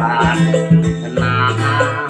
ปารถนา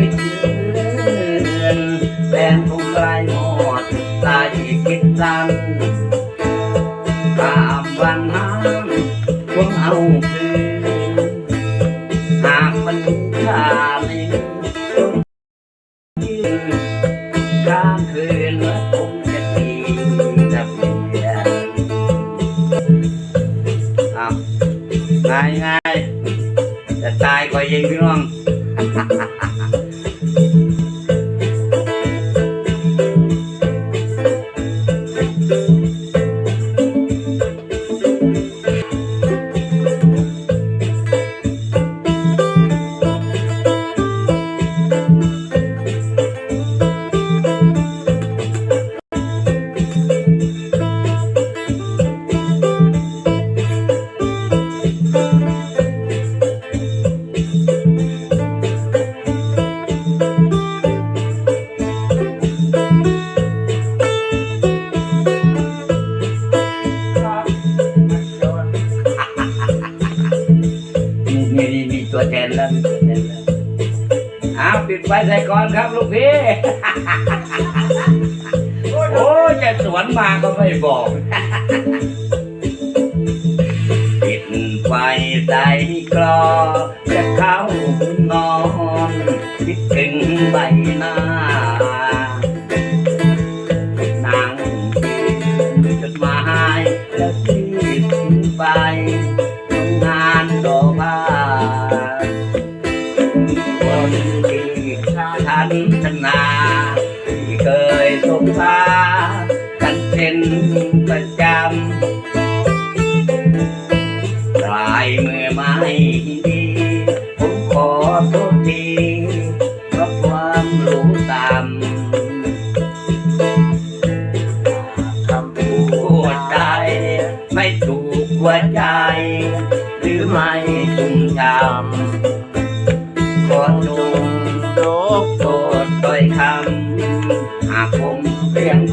มาเจอเจือนแฟนของใครหมดตายคิดซ้ำตามวันนั้นพวกเอาคืนหากมันค่าไม่ยืนกลางคืนว่าคงจะดีจะเปลี่ยนง่ายง่ายจะตายก็ยิงพี่น้อง ตัวแทนแล้วมีตัวแทนแล้วอ้าวปิดไฟใส่ก่อนครับลูกพี่ โอ้ยจะสวนมาก็ไม่บอก ปิดไฟใส่กรอจะเข้านอนคิดถึงใบหน้า ฉันชนะที่เคยสงสารกันเป็นประจำลายมือไม่ดีผมขอโทษทีเพราะความรู้ตามคำพูดใจไม่ถูกหัวใจ หรือไม่จุงจำ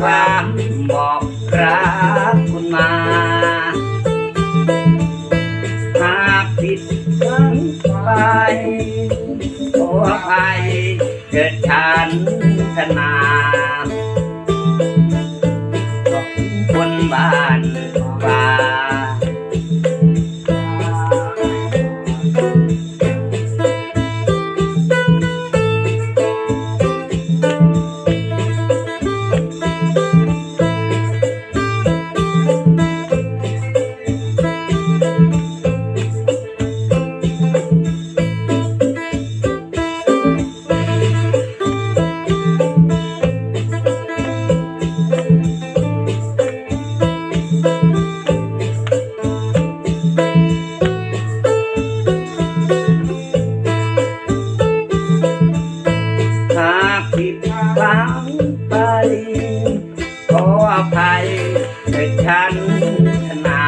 วามบอกรักคุณมา หากผิดหวังไปขออภัยเกิดฉันธนา กิดฉันชนา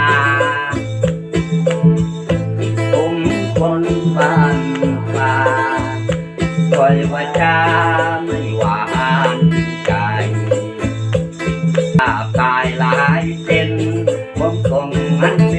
ผมคนบ้านป่าคอยว่าจะไม่หวานใจถ้าตายหลายเป็นผมคงมัน